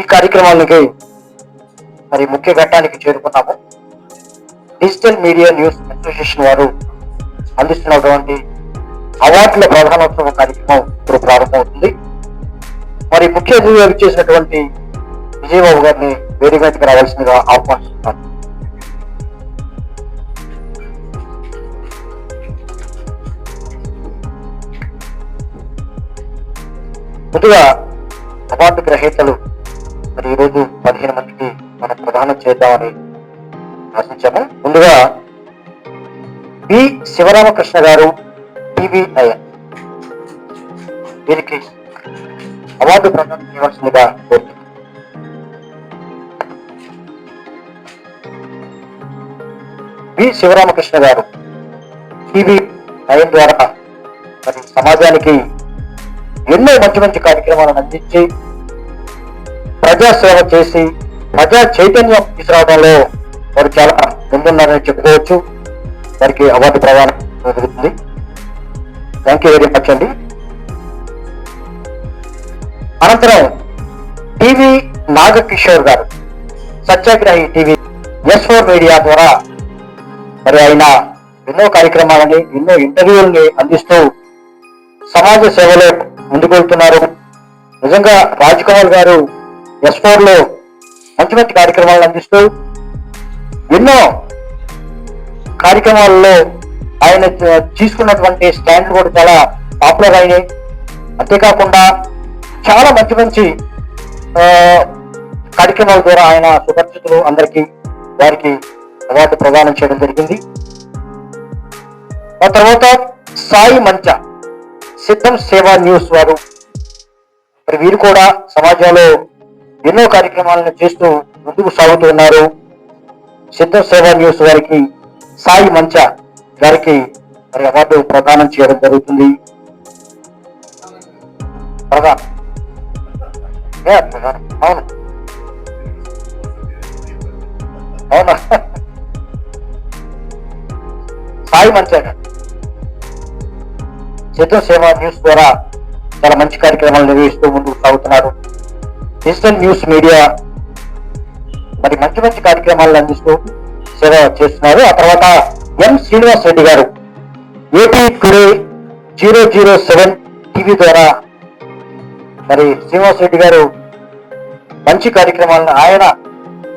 ఈ కార్యక్రమానికి మరి ముఖ్య ఘట్టానికి చేరుకున్నాము. డిజిటల్ మీడియా న్యూస్ అసోసియేషన్ వారు అందిస్తున్నటువంటి అవార్డుల ప్రధానోత్సవ కార్యక్రమం ఇప్పుడు ప్రారంభమవుతుంది. మరి ముఖ్య అతిథిగా చేసినటువంటి విజయబాబు గారిని వేదిక రావాల్సిందిగా ఆహ్వానిస్తున్నాను. ముందుగా అవార్డు గ్రహీతలు చేద్దామని ఆశించాము. ముందుగా బి. శివరామకృష్ణ గారు టీవీఐఎన్ వీరికి అవార్డు ప్రదానం చేయవలసిందిగా కోరుతున్నాను బి. శివరామకృష్ణ గారు టీవీ నైన్ ద్వారా మరి సమాజానికి ఎన్నో మంచి మంచి కార్యక్రమాలను అందించి ప్రజాసేవ చేసి ప్రజా చైతన్యం తీసుకురావడంలో వారు చాలా ముందున్నారని చెప్పుకోవచ్చు. వారికి అవార్డు ప్రదానం జరుగుతుంది. థ్యాంక్ యూ వెరీ మచ్ అండి. అనంతరం టీవీ నాగకిషోర్ గారు Satyagrahi TV S four media ద్వారా మరి ఆయన ఎన్నో కార్యక్రమాలని ఎన్నో ఇంటర్వ్యూల్ని అందిస్తూ సమాజ సేవలో ముందుకెళ్తున్నారు నిజంగా రాజ్ కుమార్ గారు ఎస్ ఫోర్లో మంచి మంచి కార్యక్రమాలను అందిస్తూ ఎన్నో కార్యక్రమాల్లో ఆయన తీసుకున్నటువంటి స్టాండ్ కూడా చాలా పాపులర్ అయినాయి. అంతేకాకుండా చాలా మంచి మంచి ఆ, కార్యక్రమాల ద్వారా ఆయన సుపరిచితులు అందరికీ వారికి అవార్డు ప్రదానం చేయడం జరిగింది. ఆ తర్వాత సాయి మంచ సిద్ధం సేవా న్యూస్ వారు. మరి వీరు కూడా సమాజంలో ఎన్నో కార్యక్రమాలను చేస్తూ ముందుకు సాగుతూ ఉన్నారు. సిద్ధం సేవా న్యూస్ వారికి సాయి మంచ గారికి మరి అవార్డు ప్రదానం చేయడం జరుగుతుంది. అవును. అవునా? సాయి మంచా గారు. సిద్ధం న్యూస్ ద్వారా చాలా మంచి కార్యక్రమాలు నిర్వహిస్తూ ముందుకు సాగుతున్నారు. డిజిటల్ న్యూస్ మీడియా మరి మంచి మంచి కార్యక్రమాలను అందిస్తూ సేవ చేస్తున్నారు. ఆ తర్వాత ఎం శ్రీనివాస్ రెడ్డి గారు AP today zero zero seven TV ద్వారా మరి శ్రీనివాస్ రెడ్డి గారు మంచి కార్యక్రమాలను ఆయన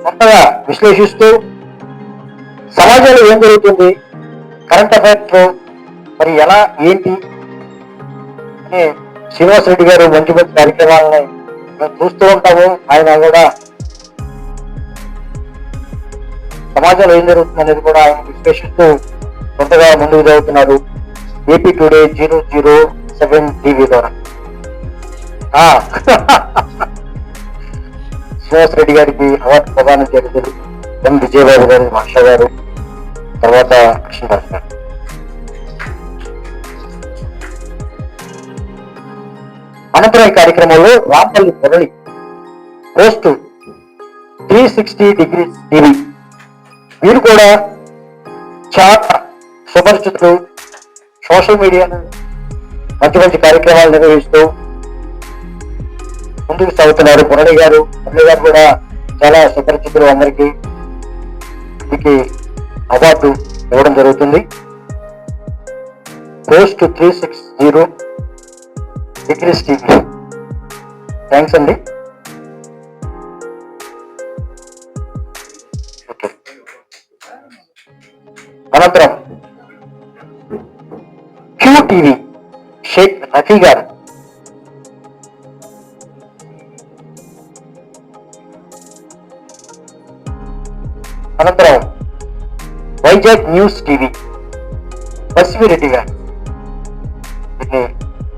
సొంతగా విశ్లేషిస్తూ సమాజంలో ఏం జరుగుతుంది కరెంట్ అఫైర్స్ మరి ఎలా ఏంటి అని శ్రీనివాస్ రెడ్డి గారు మంచి మంచి కార్యక్రమాలని మేము చూస్తూ ఉంటాము. ఆయన కూడా సమాజంలో ఏం జరుగుతుంది అనేది కూడా ఆయన విశ్లేషిస్తూ కొంతగా ముందుకు జరుగుతున్నారు AP today zero zero seven TV ద్వారా. ఆ. శ్రీనివాస్ రెడ్డి గారికి అవార్డు ప్రదానం జరిగింది. ఎం విజయబాబు గారు భాష గారు తర్వాత కృష్ణదాస్ గారు. అనంతరం ఈ కార్యక్రమంలో Rampalli Murali post three sixty degrees TV. వీరు కూడా చాలా సుపరిచితులు సోషల్ మీడియాను మంచి మంచి కార్యక్రమాలు నిర్వహిస్తూ ముందుకు సాగుతున్నారు. మురళి గారు మురళి గారు కూడా చాలా సుపరిచితులు అందరికీ వీరికి అవార్డు ఇవ్వడం జరుగుతుంది. Post three six zero degrees TV. Thanks అండి. అనంతరం క్యూ టీవీ షేక్ రఫీ గారు. అనంతరం వైజాగ్ న్యూస్ టీవీ బసివిరెడ్డి గారు. దీన్ని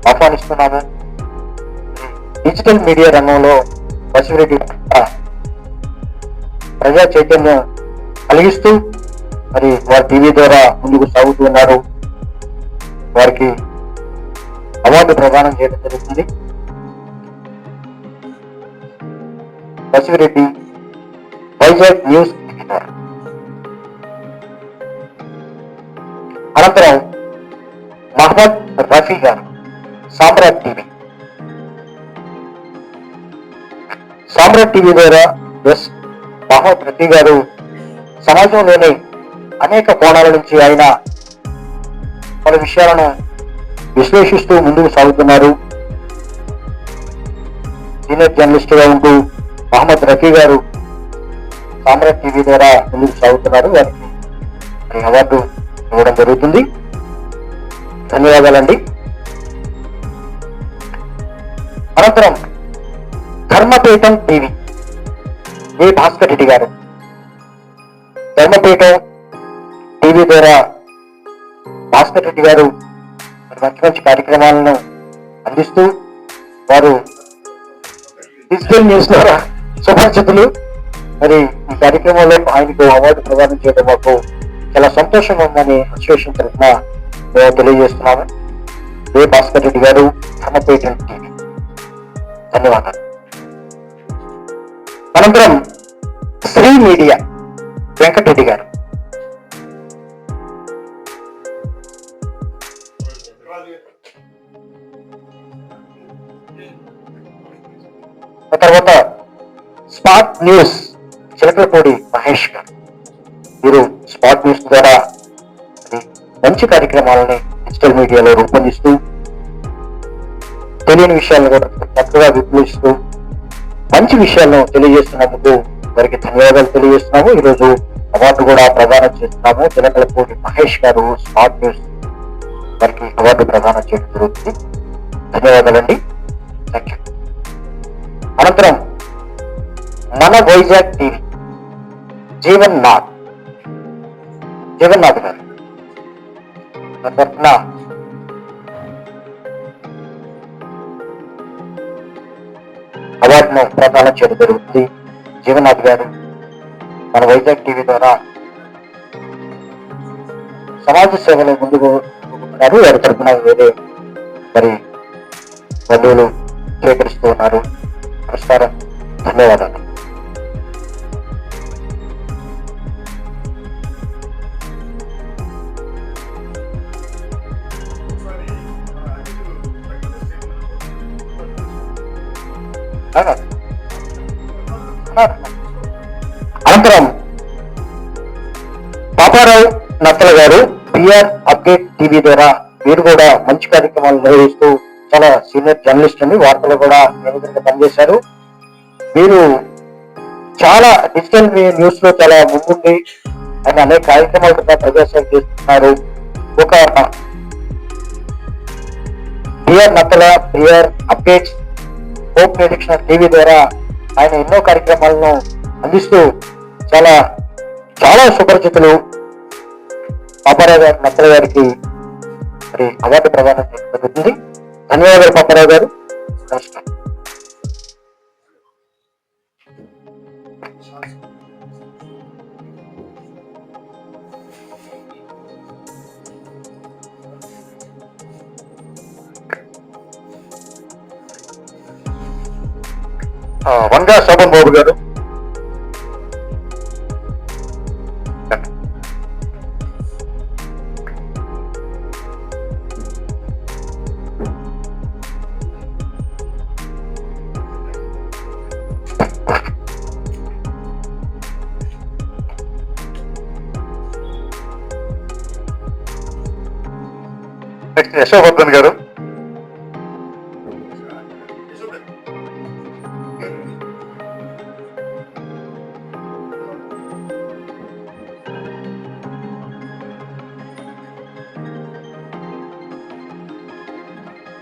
ఆహ్వానిస్తున్నాము. డిజిటల్ మీడియా రంగంలో బసివిరెడ్డి ప్రజా చైతన్యం కలిగిస్తూ మరి వారి టీవీ ద్వారా ముందుకు సాగుతూ ఉన్నారు. వారికి అవార్డు ప్రదానం చేయడం జరుగుతుంది. బసివిరెడ్డి వైజాగ్ న్యూస్ అనంతరం మహమ్మద్ రఫీ గారు సామ్రాట్ టీవీ. సామ్రాట్ టీవీ ద్వారా ఎస్ మహోత్ రెడ్డి గారు సమాజంలోని అనేక కోణాల నుంచి ఆయన పలు విషయాలను విశ్లేషిస్తూ ముందుకు సాగుతున్నారు. సీనియర్ జర్నలిస్ట్గా ఉంటూ మహమ్మద్ రఫీ గారు సామ్రాట్ టీవీ ద్వారా ముందుకు సాగుతున్నారు. వారికి అవార్డు ఇవ్వడం జరుగుతుంది. ధన్యవాదాలండి. అనంతరం ధర్మపీఠం టీవీ ఏ భాస్కర్ రెడ్డి గారు. ధర్మపీఠం టీవీ ద్వారా భాస్కర్ రెడ్డి గారు మంచి మంచి కార్యక్రమాలను అందిస్తూ వారు డిజిటల్ న్యూస్ ద్వారా సుపరిచితులు మరి ఈ కార్యక్రమంలో ఆయనకు అవార్డు ప్రదానం చేయడం మాకు చాలా సంతోషంగా ఉందని అసోసియేషన్ తరఫున మేము తెలియజేస్తున్నాము. ఏ భాస్కర్ రెడ్డి గారు ధర్మపీఠం టీవీ. ధన్యవాదాలు. అనంతరం శ్రీ మీడియా వెంకటరెడ్డి గారు. తర్వాత స్పాట్ న్యూస్ చిలకలపూడి మహేష్ గారు. వీరు స్పాట్ న్యూస్ ద్వారా మంచి కార్యక్రమాలని డిజిటల్ మీడియాలో రూపొందిస్తూ తెలియని విషయాలను కూడా చక్కగా విప్లవిస్తూ మంచి విషయాలను తెలియజేస్తున్నందుకు వారికి ధన్యవాదాలు తెలియజేస్తున్నాము. ఈరోజు అవార్డు కూడా ప్రదానం చేస్తున్నాము. చిలకలపూడి మహేష్ గారు స్మార్ట్ న్యూస్ వారికి అవార్డు ప్రదానం చేయడం జరుగుతుంది. ధన్యవాదాలండి. థ్యాంక్ యూ అనంతరం మన వైజాగ్ టీవీ జీవన్ నాథ్ జగన్నాథ్ గారు. తరఫున అవార్డును ప్రదానం చేయడం జరుగుతుంది జీవనాథ్ గారు మన వైజాగ్ టీవీ ద్వారా సమాజ సేవలో ముందుకు ఉన్నారు వారి తరఫున వేరే మరి బంధువులు స్వీకరిస్తూ ఉన్నారు. నమస్కారం. ధన్యవాదాలు. అనంతరం పాపారావు నత్తల గారు పిఆర్ అప్డేట్ టీవీ ద్వారా వీరు కూడా మంచి కార్యక్రమాలు నిర్వహిస్తూ చాలా సీనియర్ జర్నలిస్ట్ అండి వార్తలు కూడా నిరంతరంగా పనిచేశారు. వీరు చాలా డిజిటల్ న్యూస్లో చాలా ముందుండి ఆయన అనేక కార్యక్రమాలు కూడా ప్రదర్శన చేస్తున్నారు. ఒక BR నత్తల BR updates hope Nireekshana TV ద్వారా ఆయన ఎన్నో కార్యక్రమాలను అందిస్తూ చాలా చాలా సుపరిచితులు పాపారావు గారి నత్తల గారికి మరి అవార్డు ప్రదానం జరుగుతుంది. ధన్యవాదాలు పాపారావు గారు. నమస్కారం. వంగా శోభన్ బాబు గారు. నెక్స్ట్ యశోవర్ధన్ గారు.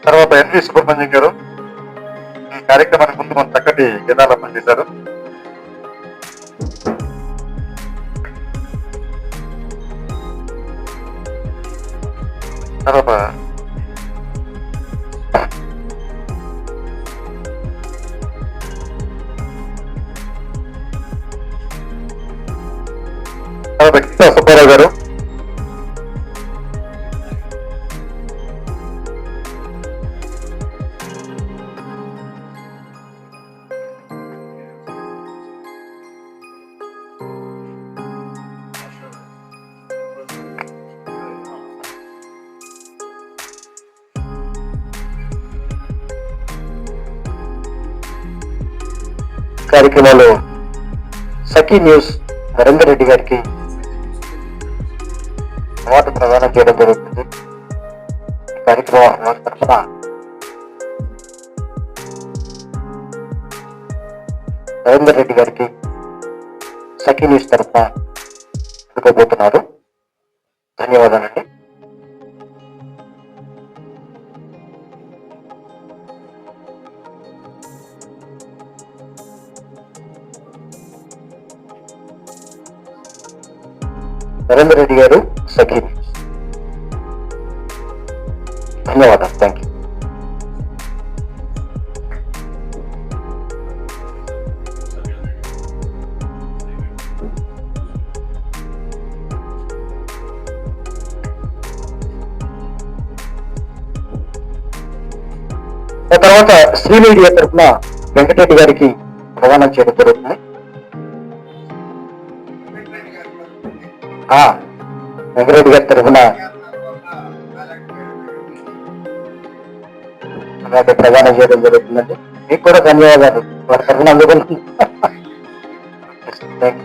తర్వాత ఎన్వి సుబ్రహ్మణ్యం గారు ఈ కార్యక్రమానికి ముందు మన చక్కటి గీతాలపం చేశారు తర్వాత తర్వాత గీతా సుబ్బారావు గారు. కార్యక్రమంలో సఖీ న్యూస్ నరేందర్ రెడ్డి గారికి అవార్డు ప్రదానం చేయడం జరుగుతుంది. కార్యక్రమం తరఫున నరేందర్ రెడ్డి గారికి సఖీ న్యూస్ తరఫున ఇవ్వబోతున్నారు ధన్యవాదాలండి. నరేందర్ రెడ్డి గారు సఖీ ధన్యవాదాలు. థ్యాంక్ యూ తర్వాత శ్రీ మీడియా తరఫున వెంకటరెడ్డి గారికి ప్రదానం చేయడం జరుగుతుంది. వెంకరెడ్డి గారి తరఫున. అలాగే ప్రదానం చేయడం జరుగుతుందండి. మీకు కూడా ధన్యవాదాలు. వారి తరఫున అందుకుంటుంది Thank you.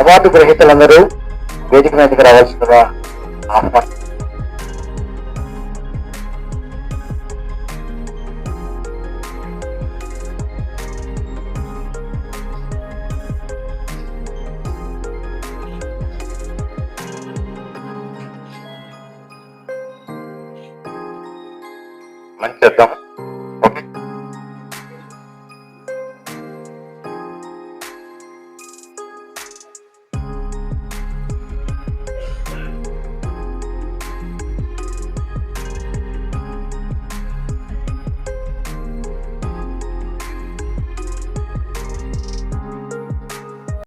అవార్డు గ్రహీతలందరూ వేదిక మీదకి రావాల్సిందిగా 蛮激动。